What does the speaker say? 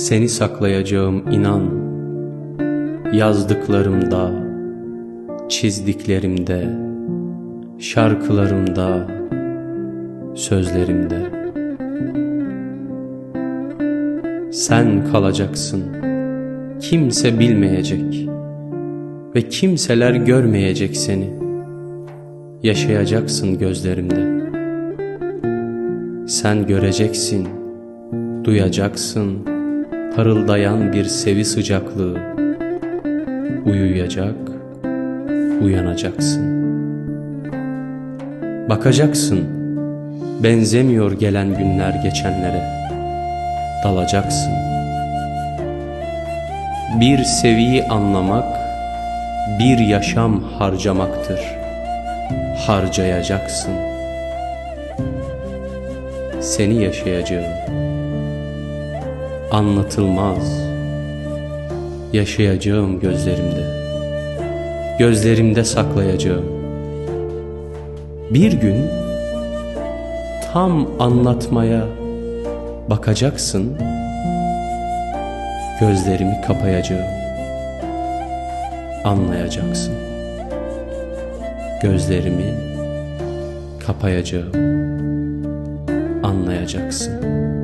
Seni saklayacağım inan. Yazdıklarımda Çizdiklerimde Şarkılarımda Sözlerimde. Sen kalacaksın. Kimse bilmeyecek Ve kimseler görmeyecek seni. Yaşayacaksın gözlerimde. Sen göreceksin Duyacaksın parıldayan bir sevi sıcaklığı. Uyuyacak, uyanacaksın. Bakacaksın, benzemiyor gelen günler geçenlere. Dalacaksın. Bir seviyi anlamak, bir yaşam harcamaktır. Harcayacaksın. Seni yaşayacağım anlatılmaz. Yaşayacağım gözlerimde. Gözlerimde saklayacağım. Bir gün Tam anlatmaya Bakacaksın. Gözlerimi kapayacağım. Anlayacaksın. Gözlerimi Kapayacağım. Anlayacaksın